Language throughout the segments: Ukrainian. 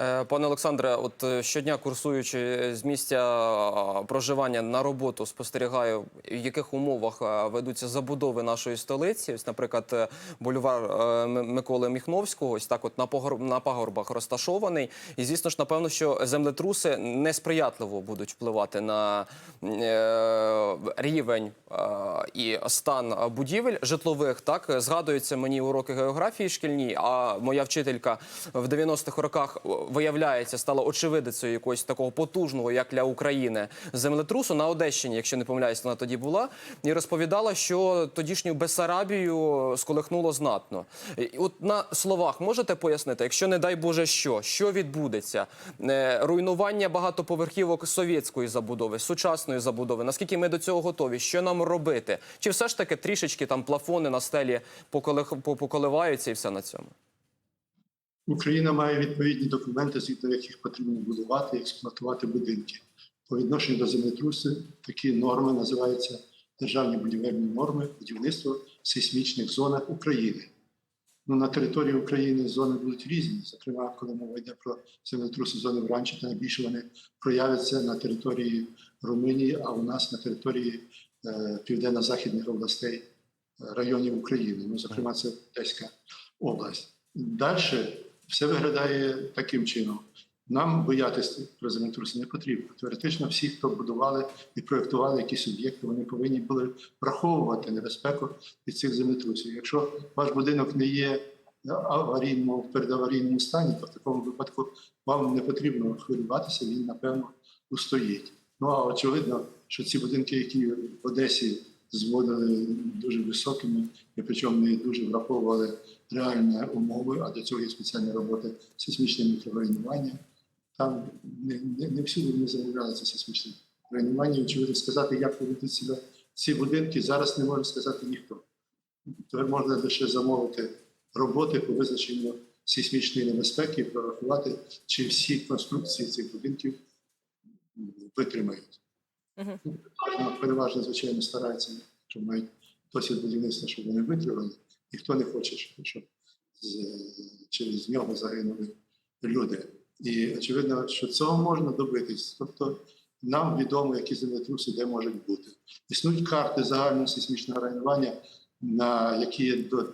Е, Пане Олександре, от е, щодня курсуючи з місця проживання на роботу, спостерігаю, в яких умовах е, ведуться забудови нашої столиці. Ось, наприклад, бульвар Миколи Міхновського, ось так, от на погор- пагорбах розташований. І звісно ж, напевно, що землетруси несприятливо будуть впливати на рівень е, і стан будівель житлових. Так згадуються мені уроки географії шкільні. А моя вчителька в 90-х роках виявляється стала очевидицею якогось такого потужного, як для України, землетрусу на Одещині, якщо не помиляюсь, вона тоді була, і розповідала, що тодішню Бесарабію сколихнуло знатно. І От на словах можете пояснити, якщо не дай Боже, що що відбудеться? Е, Руйнування багатоповерхівок совєтської забудови, сучасної забудови. Наскільки ми до цього готові? Що нам робити? Чи все ж таки трішечки там плафони на стелі поколиваються і все на цьому? Україна має відповідні документи, згідно яких потрібно будувати і експлуатувати будинки. По відношенню до землетруси такі норми називаються державні будівельні норми будівництва в сейсмічних зонах України. Ну, на території України зони будуть різні. Зокрема, коли мова йде про землетруси зони вранчі, то найбільше вони проявляться на території Румунії, а у нас на території е, південно-західних областей е, районів України. Ну, зокрема, це Одеська область. Далі все виглядає таким чином. Нам боятися землетруси не потрібно. Теоретично, всі, хто будували і проєктували якісь об'єкти, вони повинні були враховувати небезпеку від цих землетрусів. Якщо ваш будинок не є аварійному в передаварійному стані, то в такому випадку вам не потрібно хвилюватися, він напевно устоїть. Ну а очевидно, що ці будинки, які в Одесі зводили дуже високими, і причому не дуже враховували реальні умови, а для цього є спеціальні роботи сейсмічне мікрорайонування. Там не, не, не всюди не замовляється сейсмічне руйнування. Очевидно, сказати, як поведуть себе ці будинки, зараз не може сказати ніхто. Тепер можна лише замовити роботи по визначенню сейсмічної небезпеки і прорахувати, чи всі конструкції цих будинків витримають. Ну, Переважно, звичайно, стараються, що мають досвід будівництва, щоб вони витримали. Ніхто не хоче, щоб через нього загинули люди. І очевидно, що цього можна добитись. Тобто нам відомо, які землетруси де можуть бути. Існують карти загального сейсмічного районування, на які є до,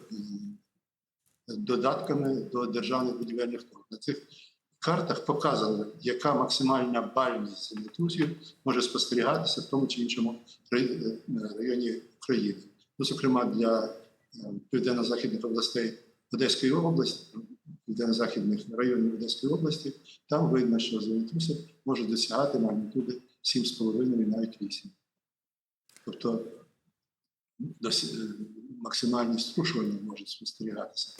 додатками до державних будівельних норм. На цих картах показано, яка максимальна бальність землетрусів може спостерігатися в тому чи іншому е, районі України. Ну, зокрема, для е, південно-західних областей Одеської області, південно-західних районів Одеської області, там видно, що землетруси можуть досягати магнітуди 7,5 і навіть 8. Тобто е, максимальні струшування можуть спостерігатися.